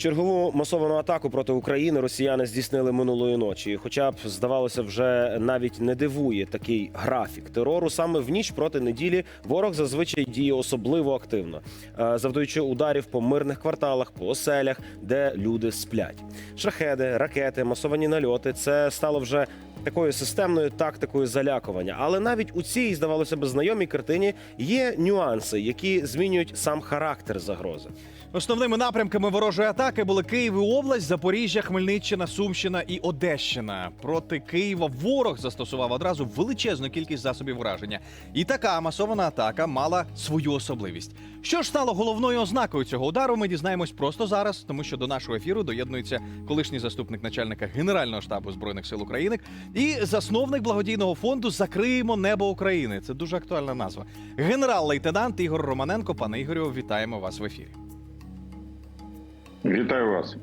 Чергову масовану атаку проти України росіяни здійснили минулої ночі. Хоча б здавалося, вже навіть не дивує такий графік терору. Саме в ніч проти неділі ворог зазвичай діє особливо активно, е, завдаючи ударів по мирних кварталах, по оселях, де люди сплять. Шахеди, ракети, масовані нальоти це стало вже такою системною тактикою залякування. Але навіть у цій, здавалося б, знайомій картині є нюанси, які змінюють сам характер загрози. Основними напрямками ворожої атаки були Київ і область, Запоріжжя, Хмельниччина, Сумщина і Одещина. Проти Києва ворог застосував одразу величезну кількість засобів враження. І така масована атака мала свою особливість. Що ж стало головною ознакою цього удару? Ми дізнаємось просто зараз, тому що до нашого ефіру доєднується колишній заступник начальника Генерального штабу збройних сил України і засновник благодійного фонду Закриємо небо України. Це дуже актуальна назва. Генерал-лейтенант Ігор Романенко. Пане Ігорю, вітаємо вас в ефірі. Вітаю вас.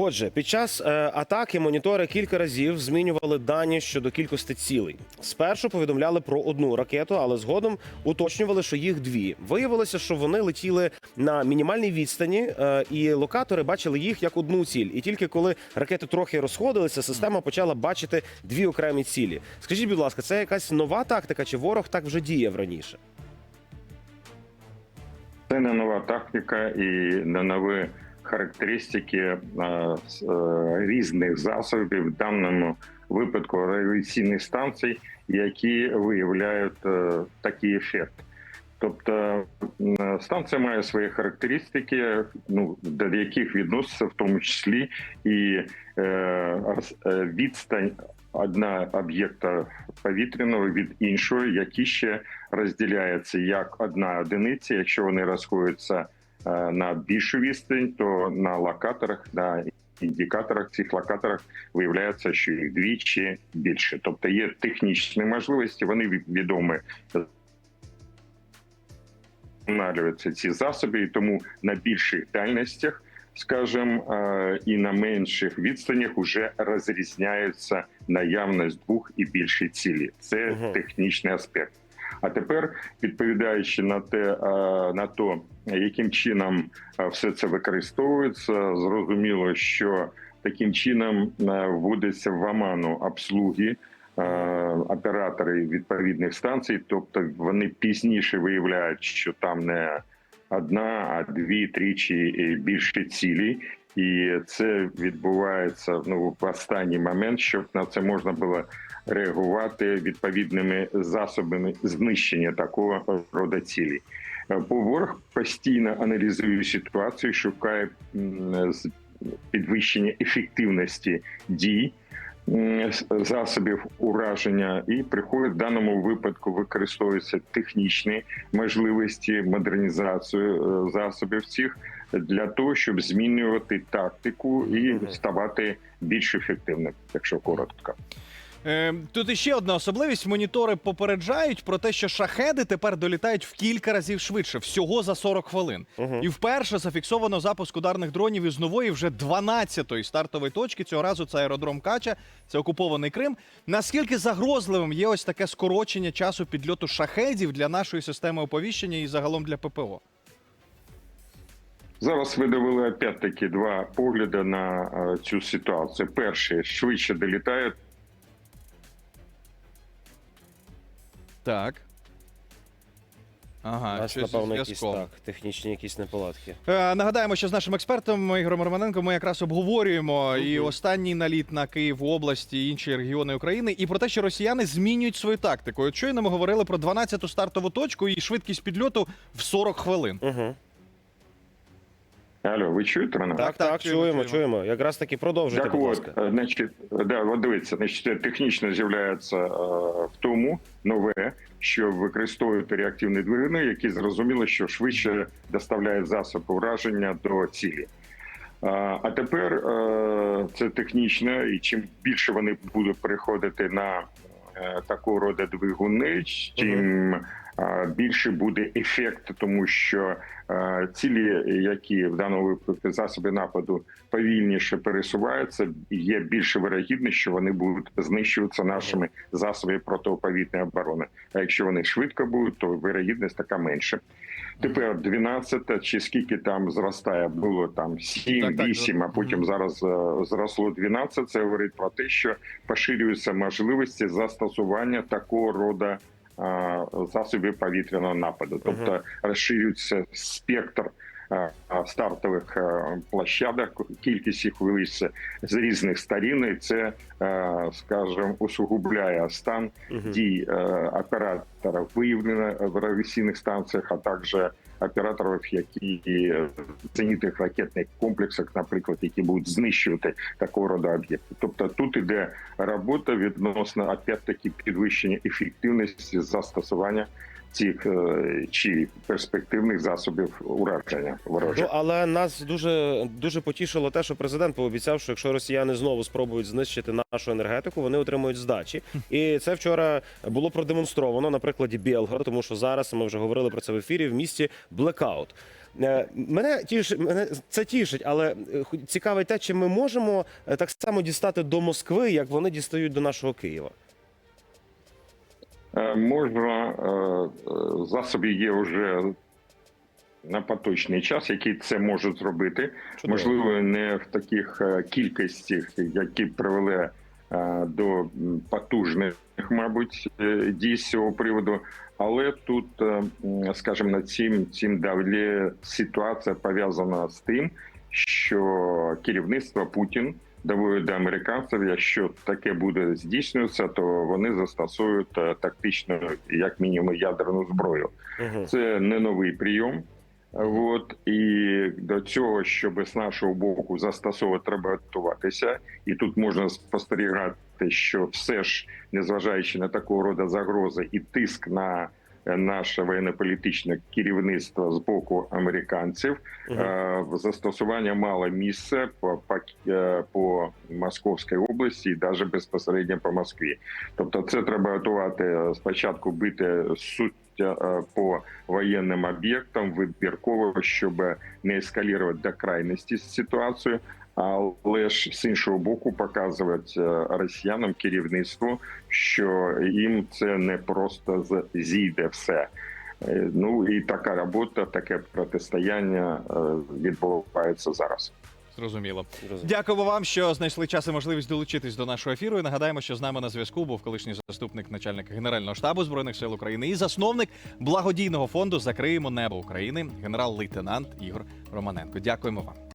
Отже, під час е, атаки монітори кілька разів змінювали дані щодо кількості цілей. Спершу повідомляли про одну ракету, але згодом уточнювали, що їх дві. Виявилося, що вони летіли на мінімальній відстані, е, і локатори бачили їх як одну ціль. І тільки коли ракети трохи розходилися, система почала бачити дві окремі цілі. Скажіть, будь ласка, це якась нова тактика, чи ворог так вже діяв раніше? Це не нова тактика і не нові характеристики е, е, різних засобів, в даному випадку радіаційних станцій, які виявляють е, такий ефект. Тобто станція має свої характеристики, ну до яких відноситься в тому числі і е, відстань одна об'єкта повітряного від іншого, які ще розділяється як одна одиниця. Якщо вони розходяться на більшу відстань, то на локаторах, на індикаторах цих локаторах виявляється, що їх двічі більше. Тобто є технічні можливості, вони відомі. Вдосконалюються ці засоби, і тому на більших дальностях, скажімо, е, і на менших відстанях вже розрізняється наявність двох і більше цілі. Це Мгм. технічний аспект. А тепер відповідаючи на те, е, на то, яким чином е, все це використовується, зрозуміло, що таким чином е, вводиться в оману обслуги оператори відповідних станцій, тобто вони пізніше виявляють, що там не одна, а дві, тричі і більше цілі. І це відбувається ну в останній момент, щоб на це можна було реагувати відповідними засобами знищення такого роду цілі. Бо ворог постійно аналізує ситуацію, шукає підвищення ефективності дій засобів ураження, і приходить в даному випадку використовуються технічні можливості модернізацію е, засобів цих для того, щоб змінювати тактику і ставати більш ефективним, якщо коротко. Е, тут іще одна особливість: монітори попереджають про те, що шахеди тепер долітають в кілька разів швидше, всього за 40 хвилин. Угу. І вперше зафіксовано запуск ударних дронів із нової вже 12-ї стартової точки. Цього разу це аеродром Кача, це окупований Крим. Наскільки загрозливим є ось таке скорочення часу підльоту шахедів для нашої системи оповіщення і загалом для ППО? Зараз ви довели опять-таки два погляди на е, цю ситуацію. Перший швидше долітають. Так. Ага, У нас, щось напевно, зі якісь зв'язком. так, технічні якісь неполадки. Е, Нагадаємо, що з нашим експертом Ігорем Романенко ми якраз обговорюємо і останній наліт на Київ області і інші регіони України, і про те, що росіяни змінюють свою тактику. От щойно ми говорили про 12-ту стартову точку і швидкість підльоту в 40 хвилин. Угу. Алло, ви чуєте мене? Так, так, так, чуємо, чуємо. Якраз таки продовжуйте, Так будь от, ласка. е, значить, да, от дивіться, значить, технічно з'являється е, в тому нове, що використовують реактивні двигуни, які зрозуміли, що швидше доставляють засоби ураження до цілі. А а тепер е, це технічно, і чим більше вони будуть переходити на е, такого роду двигуни, чим більше буде ефект, тому що е, цілі, які в даному випадку засоби нападу повільніше пересуваються, є більше вирогідність, що вони будуть знищуватися нашими засобами протиповітряної оборони. А якщо вони швидко будуть, то вирогідність така менша. Тепер 12 чи скільки там зростає, було там 7, Так, так, 8, а потім зараз е, зросло 12. Це говорить про те, що поширюються можливості застосування такого роду а, засобів повітряного нападу, тобто розширюється спектр стартових а, площадок, кількість їх величиться з різних сторін, і це, а, скажімо, усугубляє стан дій е, операторів виявлено в авіаційних станціях, а також операторів, які в зенітних ракетних комплексах, наприклад, які будуть знищувати такого роду об'єкти. Тобто тут іде робота відносно опять-таки підвищення ефективності застосування цих е, чи перспективних засобів ураження ворожих. Ну але нас дуже дуже потішило те, що президент пообіцяв, що якщо росіяни знову спробують знищити нашу енергетику, вони отримують здачі. І це вчора було продемонстровано на прикладі Білгорода, тому що зараз ми вже говорили про це в ефірі в місті блекаут. Е, Мене тішить, мене це тішить, але е, цікавить те, чи ми можемо так само дістати до Москви, як вони дістають до нашого Києва. Е, Можна е, е, засоби є вже на поточний час, які це можуть зробити. Чудово. Можливо, не в таких кількостях, які привели до потужних, мабуть, дій з цього приводу. Але тут, скажімо, над цим цим далі ситуація пов'язана з тим, що керівництво Путін доводить до американців, якщо таке буде здійснюватися, то вони застосують е, тактичну, як мінімум, ядерну зброю. Угу. Це не новий прийом. От і до цього, щоб з нашого боку застосовувати, треба готуватися. І тут можна спостерігати, що все ж, незважаючи на такого роду загрози і тиск на наше воєнно-політичне керівництво з боку американців, е, застосування мало місце по, по, е, по Московській області і навіть безпосередньо по Москві. Тобто, це треба готувати е, спочатку бити суть по воєнним об'єктам вибірково, щоб не ескалірувати до крайності ситуацію. Але ж з іншого боку показувати е, росіянам керівництву, що їм це не просто зійде все. Е, Ну і така робота, таке протистояння е, відбувається зараз. Зрозуміло. Зрозуміло. Дякуємо вам, що знайшли час і можливість долучитись до нашого ефіру. І нагадаємо, що з нами на зв'язку був колишній заступник начальника Генерального штабу збройних сил України і засновник благодійного фонду Закриємо небо України, генерал-лейтенант Ігор Романенко. Дякуємо вам.